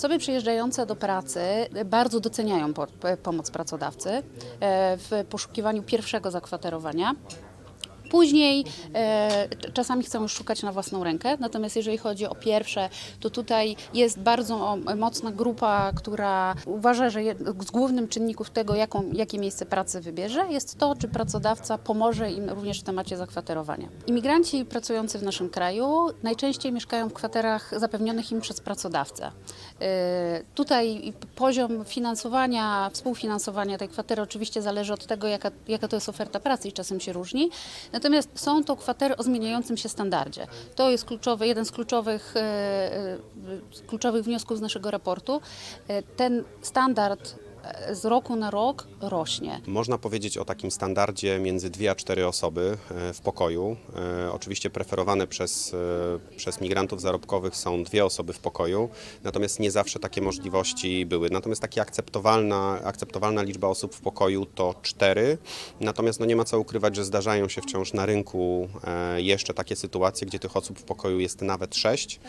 Osoby przyjeżdżające do pracy bardzo doceniają po, pomoc pracodawcy e, w poszukiwaniu pierwszego zakwaterowania. Później e, czasami chcą już szukać na własną rękę, natomiast jeżeli chodzi o pierwsze, to tutaj jest bardzo mocna grupa, która uważa, że z głównym czynników tego, jaką, jakie miejsce pracy wybierze, jest to, czy pracodawca pomoże im również w temacie zakwaterowania. Imigranci pracujący w naszym kraju najczęściej mieszkają w kwaterach zapewnionych im przez pracodawcę. E, Tutaj poziom finansowania, współfinansowania tej kwatery oczywiście zależy od tego, jaka, jaka to jest oferta pracy i czasem się różni. Natomiast są to kwatery o zmieniającym się standardzie. To jest kluczowy, jeden z kluczowych, e, e, kluczowych wniosków z naszego raportu. E, Ten standard z roku na rok rośnie. Można powiedzieć o takim standardzie między dwie a cztery osoby e, w pokoju. E, Oczywiście preferowane przez, e, przez migrantów zarobkowych są dwie osoby w pokoju, natomiast nie zawsze takie możliwości były. Natomiast taka akceptowalna, akceptowalna liczba osób w pokoju to cztery, natomiast no nie ma co ukrywać, że zdarzają się wciąż na rynku jeszcze takie sytuacje, gdzie tych osób w pokoju jest nawet sześć,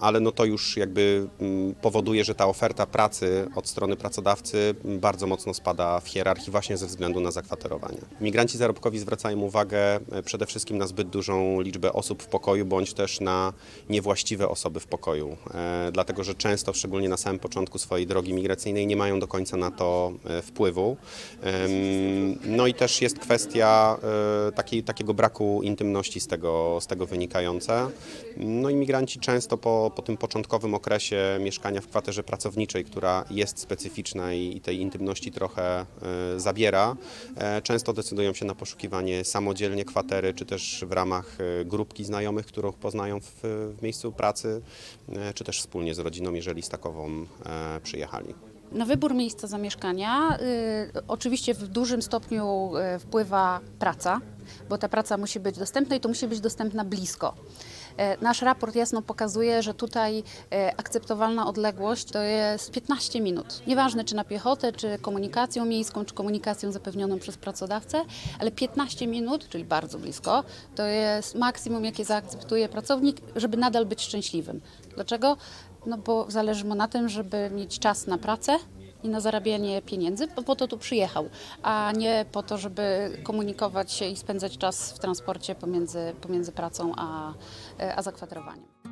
ale no to już jakby mm, powoduje, że ta oferta pracy od strony pracodawcy bardzo mocno spada w hierarchii właśnie ze względu na zakwaterowanie. Migranci zarobkowi zwracają uwagę e, przede wszystkim na zbyt dużą liczbę osób w pokoju, bądź też na niewłaściwe osoby w pokoju, e, dlatego że często, szczególnie na samym początku swojej drogi migracyjnej, nie mają do końca na to e, wpływu. No i też jest kwestia takiej, takiego braku intymności z tego, z tego wynikająca. No imigranci często po, po tym początkowym okresie mieszkania w kwaterze pracowniczej, która jest specyficzna i, i tej intymności trochę e, zabiera, e, często decydują się na poszukiwanie samodzielnie kwatery, czy też w ramach e, grupki znajomych, którą poznają w, w miejscu pracy, e, czy też wspólnie z rodziną, jeżeli z takową e, przyjechali. Na wybór miejsca zamieszkania y, oczywiście w dużym stopniu y, wpływa praca, bo ta praca musi być dostępna i to musi być dostępna blisko. E, Nasz raport jasno pokazuje, że tutaj e, akceptowalna odległość to jest 15 minut. Nieważne czy na piechotę, czy komunikacją miejską, czy komunikacją zapewnioną przez pracodawcę, ale 15 minut, czyli bardzo blisko, to jest maksimum, jakie zaakceptuje pracownik, żeby nadal być szczęśliwym. Dlaczego? No bo zależy mu na tym, żeby mieć czas na pracę i na zarabianie pieniędzy, bo po to tu przyjechał, a nie po to, żeby komunikować się i spędzać czas w transporcie pomiędzy, pomiędzy pracą a, a zakwaterowaniem.